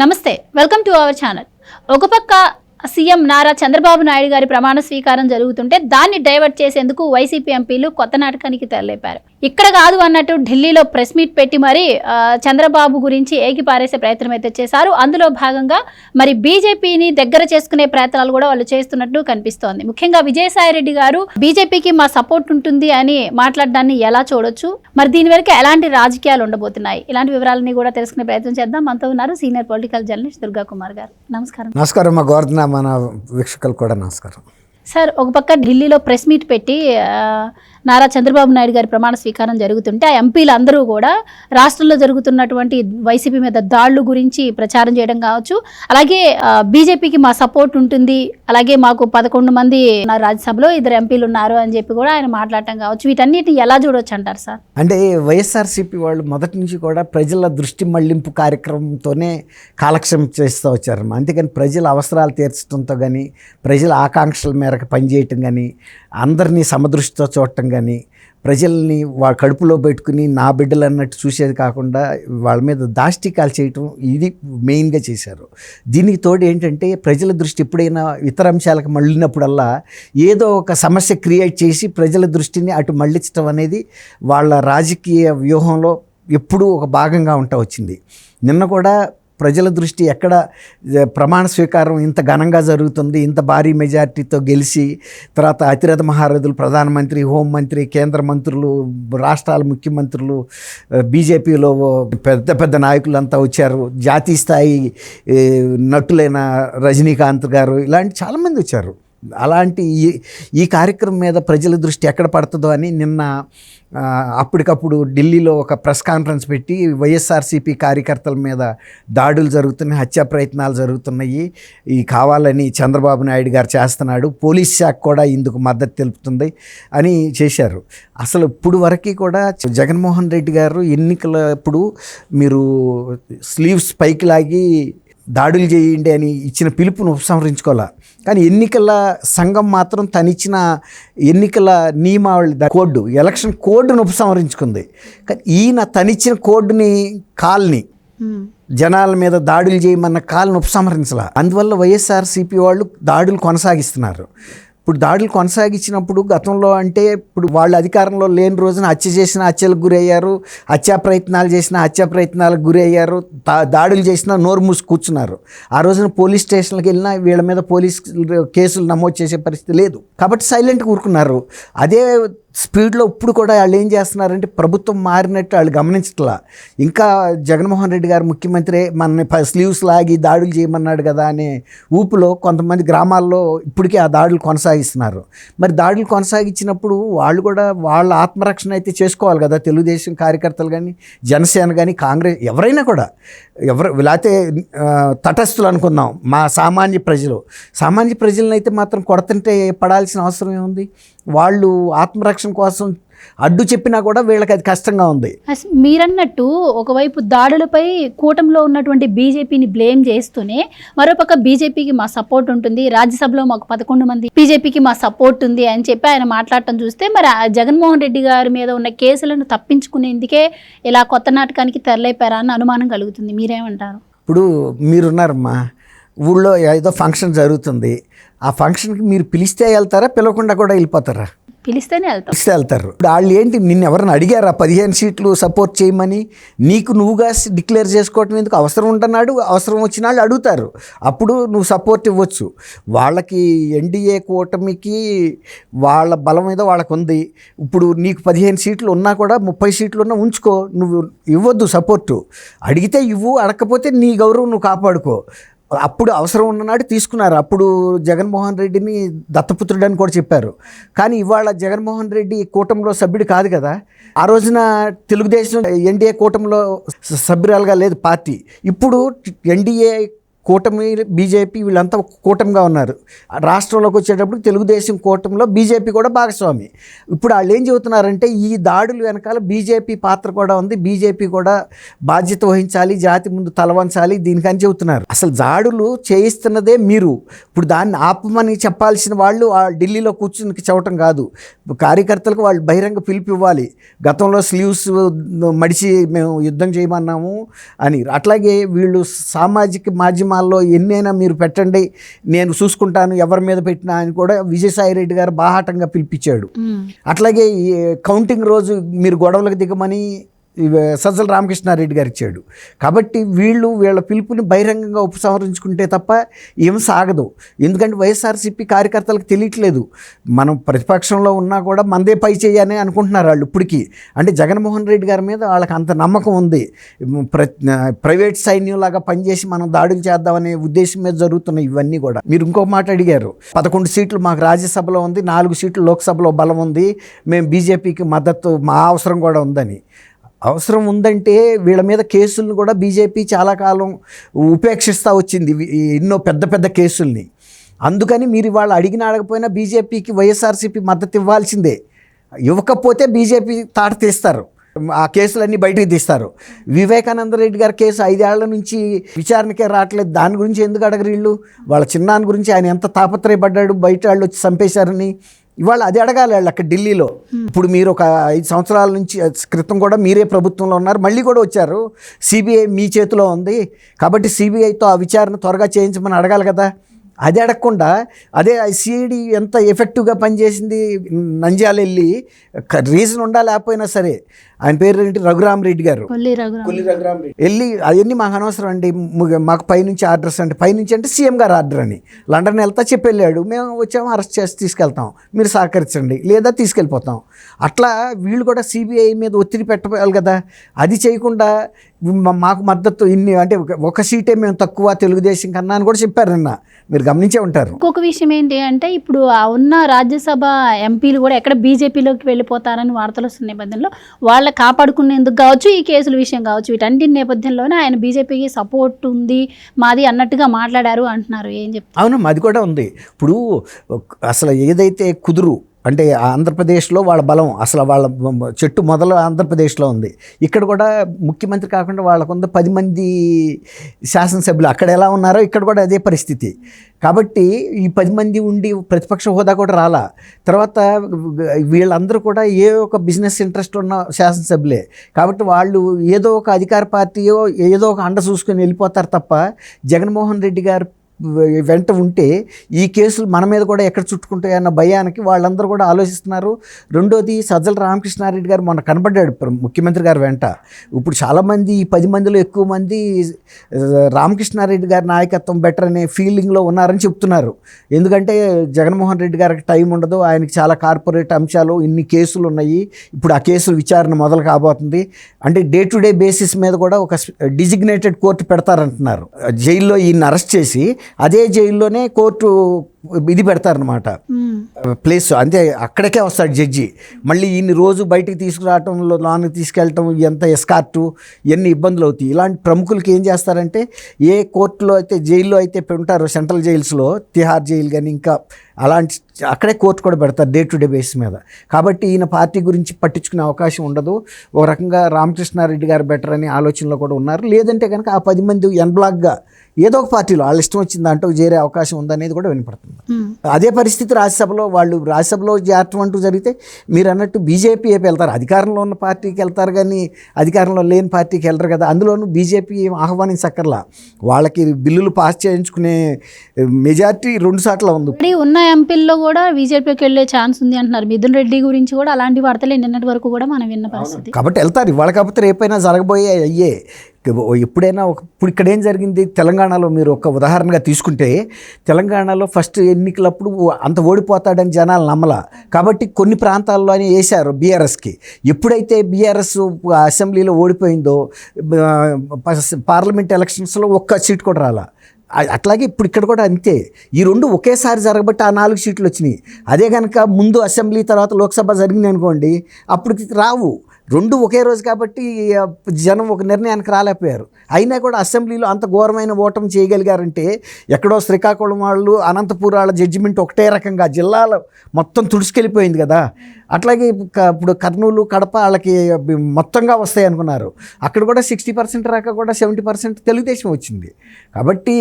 నమస్తే welcome to our channel. ఒక పక్క సీఎం నారా చంద్రబాబు నాయుడు గారి ప్రమాణ స్వీకారం జరుగుతుంటే దాన్ని డైవర్ట్ చేసేందుకు వైసీపీ ఎంపీలు కొత్త నాటకానికి తెరలేపారు. ఇక్కడ కాదు అన్నట్టు ఢిల్లీలో ప్రెస్ మీట్ పెట్టి మరి చంద్రబాబు గురించి ఏకి పారేసే ప్రయత్నం అయితే చేశారు. అందులో భాగంగా మరి బీజేపీని దగ్గర చేసుకునే ప్రయత్నాలు కూడా వాళ్ళు చేస్తున్నట్టు కనిపిస్తోంది. ముఖ్యంగా విజయసాయి రెడ్డి గారు బీజేపీకి మా సపోర్ట్ ఉంటుంది అని మాట్లాడడాన్ని ఎలా చూడొచ్చు? మరి దీని వెనుక ఎలాంటి రాజకీయాలు ఉండబోతున్నాయి? ఇలాంటి వివరాలని కూడా తెలుసుకునే ప్రయత్నం చేద్దాం. మనతో ఉన్నారు senior political journalist Durga Kumar గారు. నమస్కారం. నమస్కారం. మా గోవర్ధన మన వీక్షకులు కూడా నమస్కారం. సార్ ఒక పక్క ఢిల్లీలో ప్రెస్ మీట్ పెట్టి నారా చంద్రబాబు నాయుడు గారి ప్రమాణ స్వీకారం జరుగుతుంటే ఆ ఎంపీలు అందరూ కూడా రాష్ట్రంలో జరుగుతున్నటువంటి వైసీపీ మీద దాడులు గురించి ప్రచారం చేయడం కావచ్చు. అలాగే బీజేపీకి మా సపోర్ట్ ఉంటుంది. అలాగే మాకు పదకొండు మంది నా రాజ్యసభలో ఇద్దరు ఎంపీలు ఉన్నారు అని చెప్పి కూడా ఆయన మాట్లాడటం కావచ్చు. వీటన్నిటిని ఎలా చూడొచ్చు అంటారు సార్? అంటే వైఎస్ఆర్సీపీ వాళ్ళు మొదటి నుంచి కూడా ప్రజల దృష్టి మళ్ళింపు కార్యక్రమంతోనే కాలక్షేపం చేస్తూ వచ్చారు. అందుకని ప్రజల అవసరాలు తీర్చడంతో కానీ ప్రజల ఆకాంక్షల మేరకు పనిచేయటం కానీ అందరినీ సమదృష్టితో చూడటం కానీ ప్రజల్ని వా కడుపులో పెట్టుకుని నా బిడ్డలు అన్నట్టు చూసేది కాకుండా వాళ్ళ మీద దాష్టికాలు చేయటం ఇది మెయిన్గా చేశారు. దీనికి తోడు ఏంటంటే ప్రజల దృష్టి ఎప్పుడైనా ఇతర అంశాలకు మళ్ళినప్పుడల్లా ఏదో ఒక సమస్య క్రియేట్ చేసి ప్రజల దృష్టిని అటు మళ్ళించడం అనేది వాళ్ళ రాజకీయ వ్యూహంలో ఎప్పుడూ ఒక భాగంగా ఉంటా వచ్చింది. నిన్న కూడా ప్రజల దృష్టి ఎక్కడ ప్రమాణ స్వీకారం ఇంత ఘనంగా జరుగుతుంది ఇంత భారీ మెజార్టీతో గెలిచి తర్వాత అతిరథ మహారథులు ప్రధానమంత్రి హోంమంత్రి కేంద్ర మంత్రులు రాష్ట్రాల ముఖ్యమంత్రులు బీజేపీలో పెద్ద పెద్ద నాయకులంతా వచ్చారు. జాతీయ స్థాయి నటులైన రజనీకాంత్ గారు ఇలాంటి చాలామంది వచ్చారు. అలాంటి ఈ ఈ కార్యక్రమం మీద ప్రజల దృష్టి ఎక్కడ పడుతుందో అని నిన్న అప్పటికప్పుడు ఢిల్లీలో ఒక ప్రెస్ కాన్ఫరెన్స్ పెట్టి వైఎస్ఆర్సీపీ కార్యకర్తల మీద దాడులు జరుగుతున్నాయి హత్యా ప్రయత్నాలు జరుగుతున్నాయి. ఈ కావాలని చంద్రబాబు నాయుడు గారు చేస్తున్నాడు పోలీస్ శాఖ కూడా ఇందుకు మద్దతు తెలుపుతుంది అని చేశారు. అసలు ఇప్పుడు వరకు కూడా జగన్మోహన్ రెడ్డి గారు ఎన్నికలప్పుడు మీరు స్లీవ్స్ పైకి లాగి దాడులు చేయండి అని ఇచ్చిన పిలుపును ఉపసంహరించుకోవాలా? కానీ ఎన్నికల సంఘం మాత్రం తనిచ్చిన ఎన్నికల నియమావళి కోడ్డు ఎలక్షన్ కోడ్డును ఉపసంహరించుకుంది. కానీ ఈయన తనిచ్చిన కోడ్డుని కాల్ని జనాల మీద దాడులు చేయమన్న కాల్ని ఉపసంహరించాల. అందువల్ల వైఎస్ఆర్సీపీ వాళ్ళు దాడులు కొనసాగిస్తున్నారు. ఇప్పుడు దాడులు కొనసాగించినప్పుడు గతంలో అంటే ఇప్పుడు వాళ్ళు అధికారంలో లేని రోజున హత్య చేసిన హత్యలకు గురయ్యారు హత్యా ప్రయత్నాలు చేసిన హత్యా ప్రయత్నాలకు గురయ్యారు దాడులు చేసినా నోరు మూసి కూర్చున్నారు. ఆ రోజున పోలీస్ స్టేషన్లకు వెళ్ళినా వీళ్ళ మీద పోలీస్ కేసులు నమోదు చేసే పరిస్థితి లేదు. కాబట్టి సైలెంట్గా ఊరుకున్నారు. అదే స్పీడ్లో ఇప్పుడు కూడా వాళ్ళు ఏం చేస్తున్నారంటే ప్రభుత్వం మారినట్టు వాళ్ళు గమనించట్లా. ఇంకా జగన్మోహన్ రెడ్డి గారు ముఖ్యమంత్రి మన స్లీవ్స్ లాగి దాడులు చేయమన్నాడు కదా అనే ఊపులో కొంతమంది గ్రామాల్లో ఇప్పటికీ ఆ దాడులు కొనసాగిస్తున్నారు. మరి దాడులు కొనసాగించినప్పుడు వాళ్ళు కూడా వాళ్ళ ఆత్మరక్షణ అయితే చేసుకోవాలి కదా తెలుగుదేశం కార్యకర్తలు కానీ జనసేన కానీ కాంగ్రెస్ ఎవరైనా కూడా. ఎవరు లేకపోతే తటస్థులు అనుకుందాం. మా సామాన్య ప్రజలు. సామాన్య ప్రజలను అయితే మాత్రం కొడతంటే పడాల్సిన అవసరం ఏముంది? వాళ్ళు ఆత్మరక్షణ కోసం అడ్డు చెప్పినా కూడా వీళ్ళకి అది కష్టంగా ఉంది. మీరన్నట్టు ఒకవైపు దాడులపై కూటమిలో ఉన్నటువంటి బీజేపీని బ్లేమ్ చేస్తూనే మరోపక్క బీజేపీకి మా సపోర్ట్ ఉంటుంది. రాజ్యసభలో మాకు పదకొండు మంది బీజేపీకి మా సపోర్ట్ ఉంది అని చెప్పి ఆయన మాట్లాడటం చూస్తే మరి జగన్మోహన్ రెడ్డి గారి మీద ఉన్న కేసులను తప్పించుకునేందుకే ఇలా కొత్త నాటకానికి తెరలేపారా అని అనుమానం కలుగుతుంది. మీరేమంటారు? ఇప్పుడు మీరున్నారమ్మా. ఊళ్ళో ఏదో ఫంక్షన్ జరుగుతుంది. ఆ ఫంక్షన్కి మీరు పిలిస్తే వెళ్తారా? పిలవకుండా కూడా వెళ్ళిపోతారా? పిలిస్తేనే వెళ్తాం. పిలిస్తే వెళ్తారు. ఇప్పుడు వాళ్ళు ఏంటి నిన్ను ఎవరైనా అడిగారా? పదిహేను సీట్లు సపోర్ట్ చేయమని. నీకు నువ్వుగా డిక్లేర్ చేసుకోవటం ఎందుకు అవసరం ఉంటున్నాడు? అవసరం వచ్చిన వాళ్ళు అడుగుతారు. అప్పుడు నువ్వు సపోర్ట్ ఇవ్వచ్చు. వాళ్ళకి ఎన్డీఏ కూటమికి వాళ్ళ బలం మీద వాళ్ళకు ఉంది. ఇప్పుడు నీకు పదిహేను సీట్లు ఉన్నా కూడా ముప్పై సీట్లు ఉన్నా ఉంచుకో. నువ్వు ఇవ్వద్దు సపోర్టు అడిగితే ఇవ్వు అడగకపోతే నీ గౌరవం నువ్వు కాపాడుకో. అప్పుడు అవసరం ఉన్ననాడు తీసుకున్నారు. అప్పుడు జగన్మోహన్ రెడ్డిని దత్తపుత్రుడు అని కూడా చెప్పారు. కానీ ఇవాళ జగన్మోహన్ రెడ్డి కూటమిలో సభ్యుడు కాదు కదా. ఆ రోజున తెలుగుదేశం ఎన్డీఏ కూటమిలో సభ్యురాలుగా లేదు పార్టీ. ఇప్పుడు ఎన్డీఏ కూటమి బీజేపీ వీళ్ళంతా ఒక కూటమిగా ఉన్నారు. రాష్ట్రంలోకి వచ్చేటప్పుడు తెలుగుదేశం కూటమిలో బీజేపీ కూడా భాగస్వామి. ఇప్పుడు వాళ్ళు ఏం చెబుతున్నారంటే ఈ దాడులు వెనకాల బీజేపీ పాత్ర కూడా ఉంది. బీజేపీ కూడా బాధ్యత వహించాలి జాతి ముందు తలవంచాలి దీనికని చెబుతున్నారు. అసలు దాడులు చేయిస్తున్నదే మీరు. ఇప్పుడు దాన్ని ఆపమని చెప్పాల్సిన వాళ్ళు ఆ ఢిల్లీలో కూర్చుని చెప్పటం కాదు. కార్యకర్తలకు వాళ్ళు బహిరంగ పిలుపు ఇవ్వాలి. గతంలో స్లీవ్స్ మడిచి మేము యుద్ధం చేయమన్నాము అని. అట్లాగే వీళ్ళు సామాజిక మాధ్యమాల్లో ఎన్నైనా మీరు పెట్టండి నేను చూసుకుంటాను ఎవరి మీద పెట్టినా అని కూడా విజయసాయి రెడ్డి గారు బాహాటంగా పిలిపించాడు. అట్లాగే కౌంటింగ్ రోజు మీరు గొడవలకు దిగమని సజ్జల రామకృష్ణారెడ్డి గారు ఇచ్చాడు కాబట్టి వీళ్ళు వీళ్ళ పిలుపుని బహిరంగంగా ఉపసంహరించుకుంటే తప్ప ఏం సాగదు. ఎందుకంటే వైఎస్ఆర్సీపీ కార్యకర్తలకు తెలియట్లేదు. మనం ప్రతిపక్షంలో ఉన్నా కూడా మందే పై చేయని అనుకుంటున్నారు వాళ్ళు ఇప్పటికీ. అంటే జగన్మోహన్ రెడ్డి గారి మీద వాళ్ళకి అంత నమ్మకం ఉంది. ప్ర ప్రైవేట్ సైన్యంలాగా పనిచేసి మనం దాడులు చేద్దామనే ఉద్దేశం మీద జరుగుతున్నాయి ఇవన్నీ కూడా. మీరు ఇంకో మాట అడిగారు. పదకొండు సీట్లు మాకు రాజ్యసభలో ఉంది నాలుగు సీట్లు లోక్సభలో బలం ఉంది. మేము బీజేపీకి మద్దతు మా అవసరం కూడా ఉందని. అవసరం ఉందంటే వీళ్ళ మీద కేసులను కూడా బీజేపీ చాలా కాలం ఉపేక్షిస్తూ వచ్చింది ఎన్నో పెద్ద పెద్ద కేసుల్ని. అందుకని మీరు ఇవాళ అడిగిన అడగపోయినా బీజేపీకి వైఎస్ఆర్సీపీ మద్దతు ఇవ్వాల్సిందే. ఇవ్వకపోతే బీజేపీ తాట తీస్తారు. ఆ కేసులన్నీ బయటికి తీస్తారు. వివేకానంద రెడ్డి గారి కేసు ఐదేళ్ళ నుంచి విచారణకే రావట్లేదు. దాని గురించి ఎందుకు అడగరు వీళ్ళు? వాళ్ళ చిన్నాన్న గురించి ఆయన ఎంత తాపత్రయపడ్డాడు? బయట వాళ్ళు వచ్చి చంపేశారని ఇవాళ అది అడగాలి వాళ్ళు అక్కడ ఢిల్లీలో. ఇప్పుడు మీరు ఒక ఐదు సంవత్సరాల నుంచి క్రితం కూడా మీరే ప్రభుత్వంలో ఉన్నారు మళ్ళీ కూడా వచ్చారు. సిబిఐ మీ చేతిలో ఉంది. కాబట్టి సిబిఐతో ఆ విచారణ త్వరగా చేయించమని అడగాలి కదా. అది అడగకుండా అదే సిఐడి ఎంత ఎఫెక్టివ్గా పనిచేసింది నంద్యాల వెళ్ళి రీజన్ ఉండా లేకపోయినా సరే ఆయన పేరు ఏంటి? రఘురామ్ రెడ్డి గారు. కొల్లి రఘురామ్. వెళ్ళి అవన్నీ మాకు అనవసరం అండి. ము- మాకు పైనుంచి ఆర్డర్స్ అంటే పైనుంచి అంటే సీఎం గారు ఆర్డర్ అని. లండన్ వెళ్తా చెప్పి వెళ్ళాడు. మేము వచ్చాము అరెస్ట్ చేసి తీసుకెళ్తాం. మీరు సహకరించండి. లేదా తీసుకెళ్ళిపోతాం. అట్లా వీళ్ళు కూడా సిబిఐ మీద ఒత్తిడి పెట్టాలి కదా. అది చేయకుండా మాకు మద్దతు ఇన్ని అంటే ఒక- సీటే మేము తక్కువ తెలుగుదేశం కన్నా అని కూడా చెప్పారు నిన్న. మీరు గమనించే ఉంటారు. ఇంకొక విషయం ఏంటి అంటే ఇప్పుడు ఆ ఉన్న రాజ్యసభ ఎంపీలు కూడా ఎక్కడ బీజేపీలోకి వెళ్ళిపోతారని వార్తలు వస్తున్న నేపథ్యంలో వాళ్ళ కాపాడుకునేందుకు కావచ్చు ఈ కేసుల విషయం కావచ్చు వీటన్నిటి నేపథ్యంలోనే ఆయన బీజేపీకి సపోర్ట్ ఉంది మాది అన్నట్టుగా మాట్లాడారు అంటున్నారు. ఏం చెప్తారు? అవునమ్మా అది కూడా ఉంది. ఇప్పుడు అసలు ఏదైతే కుదురు అంటే ఆంధ్రప్రదేశ్లో వాళ్ళ బలం అసలు వాళ్ళ చెట్టు మొదలు ఆంధ్రప్రదేశ్లో ఉంది. ఇక్కడ కూడా ముఖ్యమంత్రి కాకుండా వాళ్ళకుంది పది మంది శాసనసభ్యులు అక్కడ ఎలా ఉన్నారో ఇక్కడ కూడా అదే పరిస్థితి. కాబట్టి ఈ పది మంది ఉండి ప్రతిపక్ష హోదా కూడా రాలా. తర్వాత వీళ్ళందరూ కూడా ఏ ఒక బిజినెస్ ఇంట్రెస్ట్ ఉన్న శాసనసభ్యులే. కాబట్టి వాళ్ళు ఏదో ఒక అధికార పార్టీయో ఏదో ఒక అండ చూసుకొని వెళ్ళిపోతారు తప్ప జగన్మోహన్ రెడ్డి గారు వెంట ఉంటే ఈ కేసులు మన మీద కూడా ఎక్కడ చుట్టుకుంటాయన్న భయానికి వాళ్ళందరూ కూడా ఆలోచిస్తున్నారు. రెండోది సజ్జల రామకృష్ణారెడ్డి గారు మొన్న కనబడ్డాడు ముఖ్యమంత్రి గారు వెంట. ఇప్పుడు చాలామంది ఈ పది మందిలో ఎక్కువ మంది రామకృష్ణారెడ్డి గారి నాయకత్వం బెటర్ అనే ఫీలింగ్లో ఉన్నారని చెప్తున్నారు. ఎందుకంటే జగన్మోహన్ రెడ్డి గారికి టైం ఉండదు ఆయనకి చాలా కార్పొరేట్ అంశాలు ఇన్ని కేసులు ఉన్నాయి. ఇప్పుడు ఆ కేసులు విచారణ మొదలు కాబోతుంది. అంటే డే టు డే బేసిస్ మీద కూడా ఒక డిజిగ్నేటెడ్ కోర్టు పెడతారంటున్నారు. జైల్లో ఈయన అరెస్ట్ చేసి అదే జైల్లోనే కోర్టు ఇది పెడతారనమాట. ప్లేస్ అంతే అక్కడికే వస్తాడు జడ్జి. మళ్ళీ ఇన్ని రోజు బయటికి తీసుకురావటంలో లోనికి తీసుకెళ్ళటం ఎంత ఎస్కార్టు ఎన్ని ఇబ్బందులు అవుతాయి. ఇలాంటి ప్రముఖులకి ఏం చేస్తారంటే ఏ కోర్టులో అయితే జైల్లో అయితే ఉంటారో సెంట్రల్ జైల్స్లో తిహార్ జైలు కానీ ఇంకా అలాంటి అక్కడే కోర్టు కూడా పెడతారు డే టు డే బేస్ మీద. కాబట్టి ఈయన పార్టీ గురించి పట్టించుకునే అవకాశం ఉండదు. ఒక రకంగా రామకృష్ణారెడ్డి గారు బెటర్ అనే ఆలోచనలో కూడా ఉన్నారు. లేదంటే కనుక ఆ పది మంది ఎన్ బ్లాక్గా ఏదో ఒక పార్టీలో వాళ్ళ ఇష్టం వచ్చింది దాంట్లో చేరే అవకాశం ఉందనేది కూడా వినపడుతుంది. అదే పరిస్థితి రాజ్యసభలో వాళ్ళు రాజ్యసభలో చేరటం అంటూ జరిగితే మీరు అన్నట్టు బీజేపీ వైపు వెళ్తారు. అధికారంలో ఉన్న పార్టీకి వెళ్తారు కానీ అధికారంలో లేని పార్టీకి వెళ్ళరు కదా. అందులోనూ బీజేపీ ఆహ్వానించక్కర్లా వాళ్ళకి బిల్లులు పాస్ చేయించుకునే మెజారిటీ రెండు సార్లు ఉంది. ఉన్న ఎంపీల్లో కూడా బీజేపీకి వెళ్ళే ఛాన్స్ ఉంది అంటున్నారు. మిథున్ రెడ్డి గురించి కూడా అలాంటి వార్తలే నిన్నటి వరకు కూడా మనం విన్న పరిస్థితి. కాబట్టి వెళ్తారు. ఇవాళ కాకపోతే రేపైనా జరగబోయే అయ్యే ఎప్పుడైనా ఒక ఇప్పుడు ఇక్కడ ఏం జరిగింది? తెలంగాణలో మీరు ఒక ఉదాహరణగా తీసుకుంటే తెలంగాణలో ఫస్ట్ ఎన్నికలప్పుడు అంత ఓడిపోతాడని జనాలు నమ్మల. కాబట్టి కొన్ని ప్రాంతాల్లో అని వేశారు బీఆర్ఎస్కి. ఎప్పుడైతే బీఆర్ఎస్ అసెంబ్లీలో ఓడిపోయిందో పార్లమెంట్ ఎలక్షన్స్లో ఒక్క సీట్ కూడా రాలా. అట్లాగే ఇప్పుడు ఇక్కడ కూడా అంతే. ఈ రెండు ఒకేసారి జరగబట్టి ఆ నాలుగు సీట్లు వచ్చినాయి. అదే కనుక ముందు అసెంబ్లీ తర్వాత లోక్సభ జరిగింది అనుకోండి అప్పటికి రావు. రెండు ఒకే రోజు కాబట్టి జనం ఒక నిర్ణయానికి రాలేకపోయారు. అయినా కూడా అసెంబ్లీలో అంత ఘోరమైన ఓటమి చేయగలిగారంటే ఎక్కడో శ్రీకాకుళం వాళ్ళు అనంతపురం వాళ్ళ జడ్జిమెంట్ ఒకటే రకంగా జిల్లాలో మొత్తం తుడుచుకెళ్ళిపోయింది కదా. అట్లాగే ఇప్పుడు కర్నూలు కడప వాళ్ళకి మొత్తంగా వస్తాయి అనుకున్నారు. అక్కడ కూడా సిక్స్టీ పర్సెంట్ రాక కూడా సెవెంటీ పర్సెంట్ తెలుగుదేశం వచ్చింది. కాబట్టి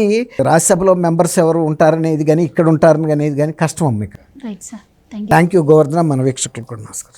రాజ్యసభలో మెంబర్స్ ఎవరు ఉంటారనేది కానీ ఇక్కడ ఉంటారని అనేది కానీ కష్టం సార్ థ్యాంక్ యూ గోవర్ధన. మన వీక్షకులకు కూడా నమస్కారం.